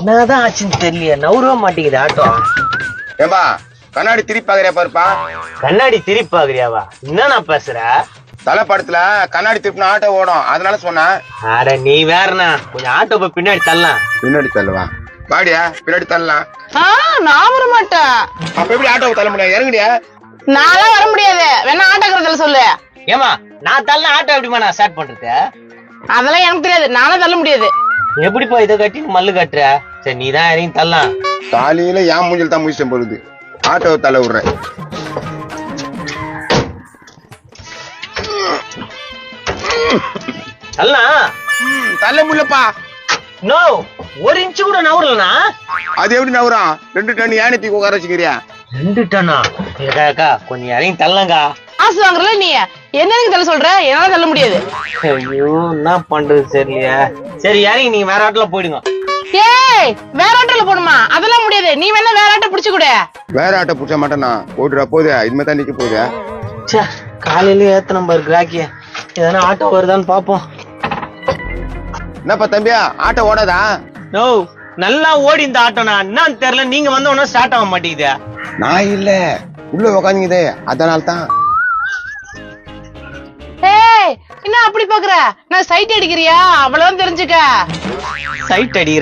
என்னதான் ஆச்சுன்னு தெரியல நவுறவே மாட்டேங்குது ஆட்டோ. ஏம்பா கண்ணாடி திருப்பி பாக்குறியா பாருப்பா. கண்ணாடி திருப்பி பாக்குறியாவா என்னண்ணா பேசுற? தலை படத்துல கண்ணாடி திருப்பினா ஆட்டோ ஓடும். அதனால சொன்னேன். அட நீ வேறண்ணா. கொஞ்சம் ஆட்டோ போய் பின்னாடி தள்ளலாம். பின்னாடி தள்ளுவா. வாடியா பின்னாடி தள்ளலாம். ஆ, நான் வர மாட்டேன். அப்ப எப்படி ஆட்டோவை தள்ள முடியும்? இறங்குடியா? நான்லாம் வர முடியாது. வேணா ஆட்டோக்கிறதுல சொல்லு. ஏமா நான் தள்ள ஆட்டோ எப்படிமா நான் ஸ்டார்ட் பண்றது? அதெல்லாம் எனக்கு தெரியாது. நானும் தள்ள முடியாது. எப்படிப்பா இதை கட்டி மல்லு கட்டுற? சரி நீ தான் இறங்கி தள்ளலாம். காலையில என் மூஞ்சில் தான் முடிச்சிட்டேன் பொழுது ஆட்டோவை தள்ள விடுறேன். தள்ளலாம். தள்ள முடியலப்பா. நோ ஒரு இன்ச்சு கூட நவுறலண்ணா. அது எப்படி நவரும் ரெண்டு டன் யானை தூக்கி உட்கார வச்சுக்கிறியா? ரெண்டு டன்னா? அக்கா அக்கா கொஞ்சம் இறங்கி தள்ளங்கா. காசு வாங்குறல நீ? என்னன்னு தள்ள சொல்ற? என்னால தள்ள முடியாது. ஐயோ என்ன பண்றது தெரியலையே. சரி இறங்கி நீங்க வேற ஆட்டோல போயிடுங்க. ஏய் வேற ஆட்டோல போணுமா அதெல்லாம் முடியாது. நீ வேணா வேற ஆட்டோ புடிச்சு கொடு. வேற ஆட்டோ பிடிச்ச மாட்டேனா போட்டுடா போகுது இனிமே தான் நிக்க போகுது ச்சே காலையில ஏத்தன பாரு கிராக்கிய. எதனா ஆட்டோ வருதான்னு பாப்போம். என்னப்பா தம்பியா? ஆட்டோ ஓடாதா? நோ நல்லா ஓடி இந்த ஆட்டோண்ணா என்னன்னு தெரியல நீங்க வந்த உடனே ஸ்டார்ட் ஆக மாட்டேங்குது. நான் இல்ல. உள்ள உக்காந்துங்குதே அதனால தான் ஏய் என்ன அப்படி பாக்குற? நான் சைட் அடிக்கிறியா? அவ்வளவு தெரிஞ்சுக்க. சைட் அடிக்கிறேன்.